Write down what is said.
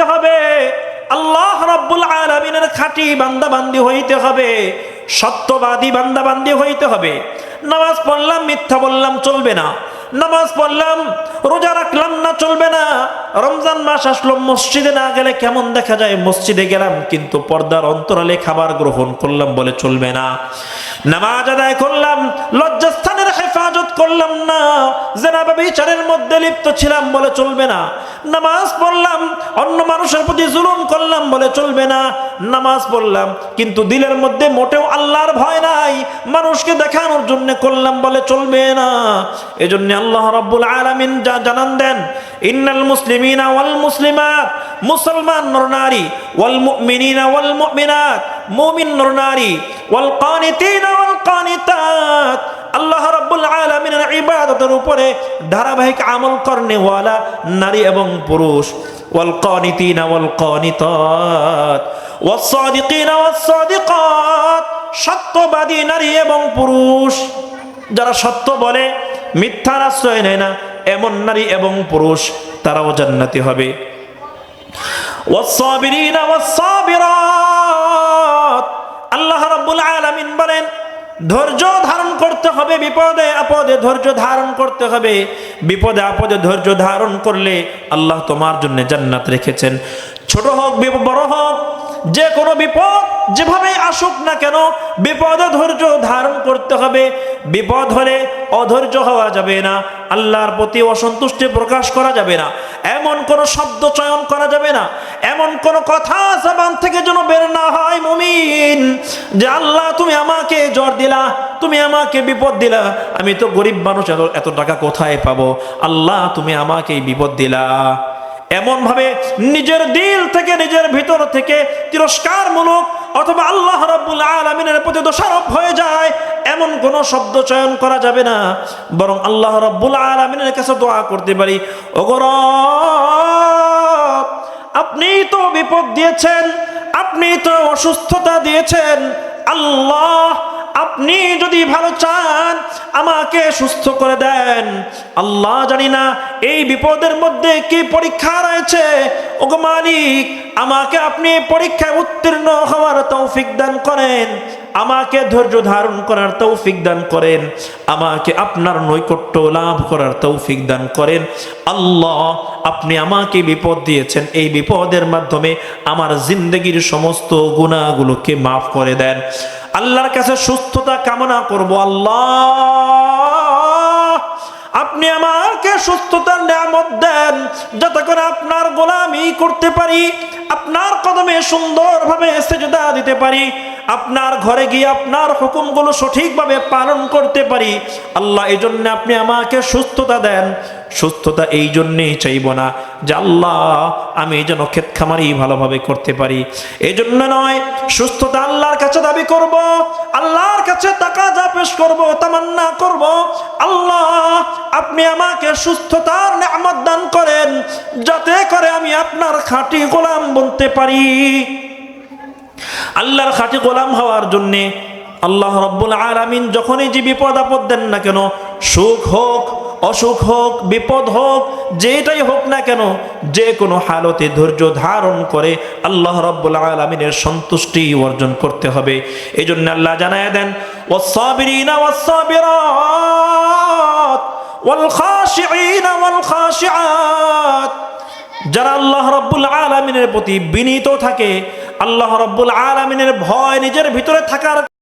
হইতে হবে। আল্লাহ রব্বুল আলমিনের খাঁটি বান্দাবান্দি হইতে হবে। সত্যবাদী বান্দাবান্দি হইতে হবে। নামাজ পড়লাম, মিথ্যা বললাম, চলবে না। নামাজ পড়লাম, রোজা রাখলাম না, চলবে না। রমজান মাস আসলো, মসজিদে না গেলে কেমন দেখা যায়? মসজিদে গেলাম, কিন্তু পর্দার অন্তরালে খাবার গ্রহণ করলাম বলে চলবে না। নামাজ আদায় করলাম হেফাজত করলাম না। জেনাবা বিচারের মধ্যে লিপ্ত ছিলাম বলে চলবে না। নামাজ পড়লাম, অন্য মানুষের প্রতি জুলুম করলাম বলে চলবে না। নামাজ পড়লাম, কিন্তু দিলের মধ্যে মোটেও আল্লাহর ভয় নাই। মানুষকে দেখানোর জন্য করলাম বলে চলবে না। এজন্য আল্লাহ রাব্বুল আলামিন যা জানান দেন, ইন্নাল মুসলিমিনা ওয়াল মুসলিমাত, মুসলমান নরনারী ওয়াল মুমিনিনা ওয়াল মুমিনাত, মুমিন নরনারী ওয়াল কানিতিনা ওয়াল কানিতাত। আল্লাহ আল্লাহর ইবাদতের উপরে ধারাবাহিক আমল করনে ওয়ালা নারী এবং পুরুষ। ওয়াল কনিতিন ওয়াল কনিতত। ওয়াসাদিকিন ওয়াসাদিকাত সত্যবাদী নারী এবং পুরুষ। যারা সত্য বলে মিথ্যার আশ্রয় নেয় না, এমন নারী এবং পুরুষ তারাও জান্নাতি হবে। ওয়াসাবিরিন ওয়াসাবিরাত আল্লাহ রাব্বুল আলামিন বলেন ধৈর্য ধারণ করতে হবে, বিপদে আপদে ধৈর্য ধারণ করতে হবে। বিপদে আপদে ধৈর্য ধারণ করলে আল্লাহ তোমার জন্য জান্নাত রেখেছেন। ছোট হোক বড় হোক, যে কোনো বিপদ যেভাবে আসুক না কেন, বিপদ ধৈর্য ধারণ করতে হবে। বিপদ হলে অধৈর্য হওয়া যাবে না। আল্লাহর প্রতি অসন্তুষ্টি প্রকাশ করা যাবে না। এমন কোন শব্দ চয়ন করা যাবে না। এমন কোন কথা জবান থেকে যেন বের না হয়, মুমিন। যে, আল্লাহ, তুমি আমাকে জ্বর দিলা, তুমি আমাকে বিপদ দিলা। আমি তো গরিব মানুষ, এত- এত টাকা কোথায় পাবো? আল্লাহ, তুমি আমাকে বিপদ দিলা। এমন ভাবে নিজের দিল থেকে, নিজের ভিতর থেকে তিরস্কারমূলক অথবা আল্লাহ রাব্বুল আলামিনের প্রতি দোষারোপ হয়ে যায়, এমন কোন শব্দ চয়ন করা যাবে না। বরং আল্লাহ রাব্বুল আলামিনের কাছে দোয়া করতে পারি ওগর আপনি তো বিপদ দিয়েছেন, আপনি তো অসুস্থতা দিয়েছেন, আল্লাহ, আপনি যদি ভালো চান, আমাকে সুস্থ করে দেন। আল্লাহ জানি না এই বিপদের মধ্যে কি পরীক্ষা রয়েছে। ওগো মালিক, আমাকে আপনি পরীক্ষায় উত্তীর্ণ হওয়ার তৌফিক দান করেন, আমাকে ধৈর্য ধারণ করার তৌফিক দান করেন, আমাকে আপনার নৈকট্য লাভ করার তৌফিক দান করেন। আল্লাহ, আপনি আমাকে বিপদ দিয়েছেন, এই বিপদের মাধ্যমে আমার জিন্দগির সমস্ত গুণাগুলোকে মাফ করে দেন। আল্লাহর কাছে সুস্থতা কামনা করব, আল্লাহ। আপনি আমাকে সুস্থতার নিয়ামত দেন যাতে করে আপনার গোলামি করতে পারি, আপনার কদমে সুন্দরভাবে সেজদা দিতে পারি, আপনার ঘরে গিয়ে আপনার হুকুমগুলো সঠিকভাবে পালন করতে পারি, আল্লাহ এই জন্য আপনি আমাকে সুস্থতা দেন। সুস্থতা এই জন্যেই চাইব না যে আল্লাহ, আমি যেন ক্ষেত খামারি ভালোভাবে করতে পারি। এই জন্য নয়, সুস্থতা আল্লাহর কাছে দাবি করব, আল্লাহর কাছে টাকা যা পেশ করব, তামান্না করব আপনি আমাকে সুস্থতার নিয়ামত দান করেন, যাতে করে আমি আপনার খাঁটি গোলাম বলতে পারি। আল্লাহর খাঁটি গোলাম হওয়ার জন্যে আল্লাহ রব্বুল আলামিন যখনই যে বিপদ আপদ দেন না কেন, সুখ হোক, অসুখ হোক, বিপদ হোক, যেটাই হোক না কেন, যে কোনো হালতে ধৈর্য ধারণ করে আল্লাহ রব্বুল আলমিনের সন্তুষ্টি অর্জন করতে হবে। এই জন্য আল্লাহ জানায় দেন ওয়াসাবিরিনা ওয়াসাবিরাত যারা আল্লাহ রব্বুল আলমিনের প্রতি বিনীত থাকে আল্লাহ রব্বুল আলমিনের ভয় নিজের ভিতরে থাকার